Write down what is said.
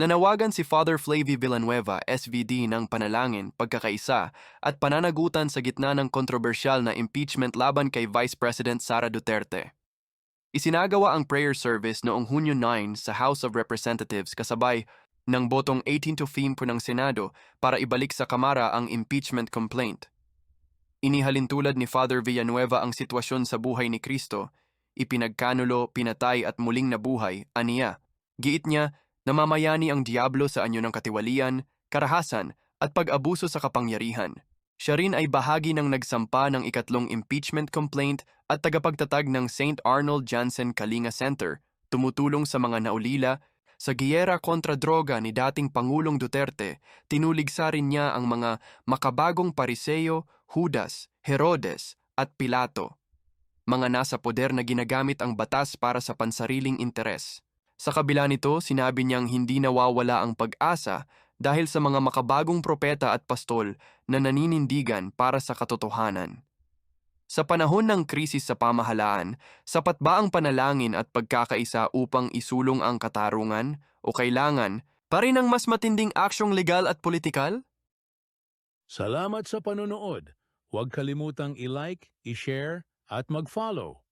Nanawagan si Father Flavie Villanueva, SVD ng panalangin, pagkakaisa at pananagutan sa gitna ng kontrobersyal na impeachment laban kay Vice President Sara Duterte. Isinagawa ang prayer service noong Hunyo 9 sa House of Representatives kasabay ng botong 18 to 5 ng Senado para ibalik sa Kamara ang impeachment complaint. Inihalintulad ni Father Villanueva ang sitwasyon sa buhay ni Kristo, ipinagkanulo, pinatay at muling nabuhay, aniya. Giit niya, namamayani ang Diablo sa anyo ng katiwalian, karahasan at pag-abuso sa kapangyarihan. Siya rin ay bahagi ng nagsampa ng ikatlong impeachment complaint at tagapagtatag ng St. Arnold Janssen Kalinga Center, tumutulong sa mga naulila sa giyera kontra droga ni dating Pangulong Duterte, tinuligsa rin niya ang mga makabagong Pariseo, Judas, Herodes at Pilato. Mga nasa poder na ginagamit ang batas para sa pansariling interes. Sa kabila nito, sinabi niyang hindi nawawala ang pag-asa dahil sa mga makabagong propeta at pastol na naninindigan para sa katotohanan. Sa panahon ng krisis sa pamahalaan, sapat ba ang panalangin at pagkakaisa upang isulong ang katarungan o kailangan pa rin ng mas matinding aksyong legal at politikal? Salamat sa panonood. Huwag kalimutang i-like, i-share at mag-follow.